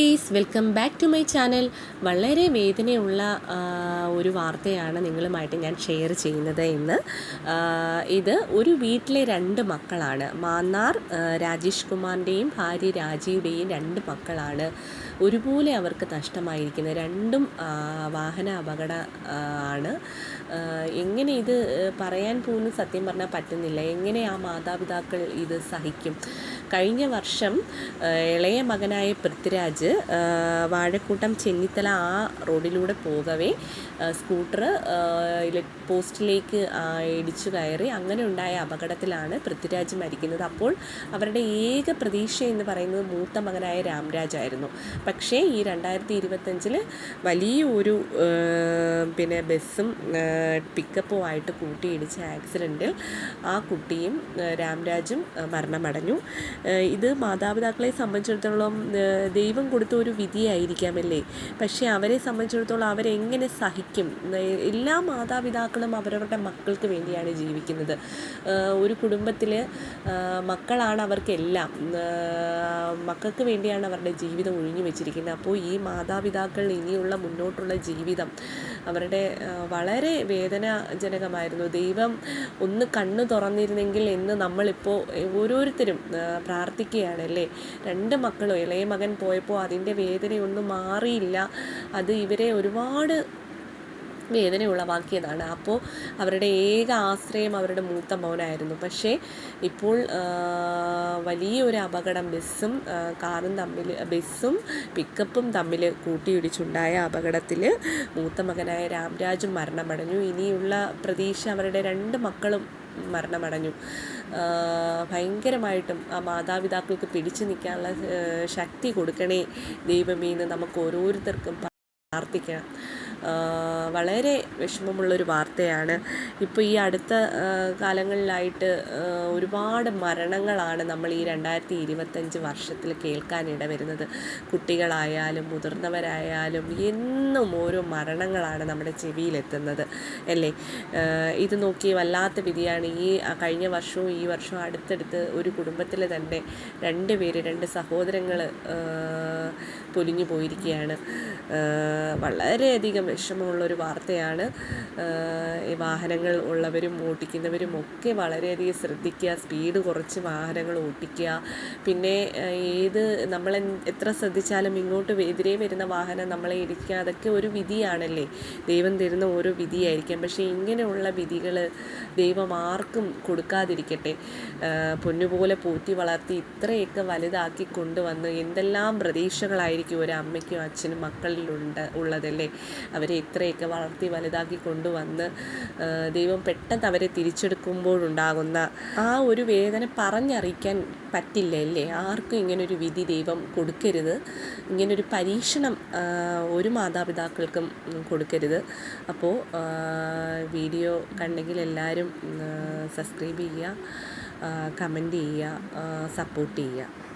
Guys welcome back to my channel. വളരെ വേദനയുള്ള ഒരു വാർത്തയാണ് നിങ്ങളുമായിട്ട് ഞാൻ ഷെയർ ചെയ്യുന്നത് ഇന്ന്. ഇത് ഒരു വീട്ടിലെ രണ്ട് മക്കളാണ്. മാന്നാർ രാജേഷ് കുമാറിന്റെയും ഭാര്യ രാജിയുടെയും രണ്ട് മക്കളാണ്. ഒരുപോലെ അവർക്ക് നഷ്ടമായിരിക്കുന്നത്. രണ്ടും വാഹന അപകട ആണ്. എങ്ങനെ ഇത് പറയാൻ പോലും സത്യം പറഞ്ഞാൽ പറ്റുന്നില്ല. എങ്ങനെ ആ മാതാപിതാക്കൾ ഇത് സഹിക്കും? കഴിഞ്ഞ വർഷം ഇളയ മകനായ പൃഥ്വിരാജ് വാഴക്കൂട്ടം ചെന്നിത്തല ആ റോഡിലൂടെ പോകവേ സ്കൂട്ടർ പോസ്റ്റിലേക്ക് ഇടിച്ചു കയറി അങ്ങനെ ഉണ്ടായ അപകടത്തിലാണ് പൃഥ്വിരാജ് മരിക്കുന്നത്. അപ്പോൾ അവരുടെ ഏക പ്രതീക്ഷ എന്ന് പറയുന്നത് മൂത്ത മകനായ രാംരാജായിരുന്നു പക്ഷേ ഈ രണ്ടായിരത്തി ഇരുപത്തഞ്ചിൽ വലിയ ഒരു പിന്നെ ബസ്സും പിക്കപ്പും ആയിട്ട് കൂട്ടിയിടിച്ച ആക്സിഡന്റിൽ ആ കുട്ടിയും രാംരാജും മരണമടഞ്ഞു. ഇത് മാതാപിതാക്കളെ സംബന്ധിച്ചിടത്തോളം ദൈവം കൊടുത്ത ഒരു വിധിയായിരിക്കാമല്ലേ? പക്ഷേ അവരെ സംബന്ധിച്ചിടത്തോളം അവരെങ്ങനെ സഹിക്കും? എല്ലാ മാതാപിതാക്കളും അവരവരുടെ മക്കൾക്ക് വേണ്ടിയാണ് ജീവിക്കുന്നത്. ഒരു കുടുംബത്തിൽ മക്കളാണ് അവർക്കെല്ലാം. മക്കൾക്ക് വേണ്ടിയാണ് അവരുടെ ജീവിതം ഒഴിഞ്ഞു വെച്ചിരിക്കുന്നത്. അപ്പോൾ ഈ മാതാപിതാക്കൾ ഇനിയുള്ള മുന്നോട്ടുള്ള ജീവിതം അവരുടെ വളരെ വേദനാജനകമായിരുന്നു. ദൈവം ഒന്ന് കണ്ണു തുറന്നിരുന്നെങ്കിൽ എന്ന് നമ്മളിപ്പോൾ ഓരോരുത്തരും പ്രാർത്ഥിക്കുകയാണ് അല്ലേ രണ്ട് മക്കളും ഇളയ മകൻ പോയപ്പോൾ അതിന്റെ വേദനയൊന്നും മാറിയില്ല. അത് ഇവരെ ഒരുപാട് വേദന ഉളവാക്കിയതാണ്. അപ്പോൾ അവരുടെ ഏക ആശ്രയം അവരുടെ മൂത്ത മോനായിരുന്നു പക്ഷേ ഇപ്പോൾ വലിയൊരു അപകടം ബസ്സും കാറും തമ്മിൽ ബസ്സും പിക്കപ്പും തമ്മിൽ കൂട്ടിയിടിച്ചുണ്ടായ അപകടത്തിൽ മൂത്ത മകനായ രാംരാജും മരണമടഞ്ഞു. ഇനിയുള്ള പ്രതീക്ഷ അവരുടെ രണ്ട് മക്കളും മരണമടഞ്ഞു. ഭയങ്കരമായിട്ടും ആ മാതാപിതാക്കൾക്ക് പിടിച്ചു നിൽക്കാനുള്ള ശക്തി കൊടുക്കണേ ദൈവമേ എന്ന് നമുക്ക് ഓരോരുത്തർക്കും പ്രാർത്ഥിക്കണം. വളരെ വിഷമമുള്ളൊരു വാർത്തയാണ്. ഇപ്പോൾ ഈ അടുത്ത കാലങ്ങളിലായിട്ട് ഒരുപാട് മരണങ്ങളാണ് നമ്മൾ ഈ രണ്ടായിരത്തി ഇരുപത്തഞ്ച് വർഷത്തിൽ കേൾക്കാനിട വരുന്നത് കുട്ടികളായാലും മുതിർന്നവരായാലും എന്നും ഓരോ മരണങ്ങളാണ് നമ്മുടെ ചെവിയിലെത്തുന്നത് അല്ലേ? ഇത് നോക്കി വല്ലാത്ത വിധിയാണ്. ഈ കഴിഞ്ഞ വർഷവും ഈ വർഷവും അടുത്തടുത്ത് ഒരു കുടുംബത്തിൽ തന്നെ രണ്ട് പേര് രണ്ട് സഹോദരങ്ങൾ പൊലിഞ്ഞു പോയിരിക്കുകയാണ്. വളരെയധികം വിഷമമുള്ളൊരു വാർത്തയാണ്. ഈ വാഹനങ്ങൾ ഉള്ളവരും ഓട്ടിക്കുന്നവരും ഒക്കെ വളരെയധികം ശ്രദ്ധിക്കുക സ്പീഡ് കുറച്ച് വാഹനങ്ങൾ ഓട്ടിക്കുക പിന്നെ ഏത് നമ്മൾ എത്ര ശ്രദ്ധിച്ചാലും ഇങ്ങോട്ട് എതിരെ വരുന്ന വാഹനം നമ്മളെ ഇരിക്കുക അതൊക്കെ ഒരു വിധിയാണല്ലേ? ദൈവം തരുന്ന ഓരോ വിധിയായിരിക്കാം. പക്ഷേ ഇങ്ങനെയുള്ള വിധികൾ ദൈവം ആർക്കും കൊടുക്കാതിരിക്കട്ടെ. പൊന്നുപോലെ പോറ്റി വളർത്തി ഇത്രയൊക്കെ വലുതാക്കി കൊണ്ടുവന്ന് എന്തെല്ലാം പ്രതീക്ഷകളായിരിക്കും ഒരു അമ്മയ്ക്കും അച്ഛനും മക്കളിലുണ്ട് ഉള്ളതല്ലേ? അവരെ ഇത്രയൊക്കെ വളർത്തി വലുതാക്കി കൊണ്ടുവന്ന് ദൈവം പെട്ടെന്ന് അവരെ തിരിച്ചെടുക്കുമ്പോഴുണ്ടാകുന്ന ആ ഒരു വേദന പറഞ്ഞറിയിക്കാൻ പറ്റില്ല അല്ലേ? ആർക്കും ഇങ്ങനൊരു വിധി ദൈവം കൊടുക്കരുത്. ഇങ്ങനൊരു പരീക്ഷണം ഒരു മാതാപിതാക്കൾക്കും കൊടുക്കരുത്. അപ്പോൾ വീഡിയോ കണ്ടെങ്കിൽ എല്ലാവരും സബ്സ്ക്രൈബ് ചെയ്യുക കമന്റ് ചെയ്യുക സപ്പോർട്ട് ചെയ്യുക.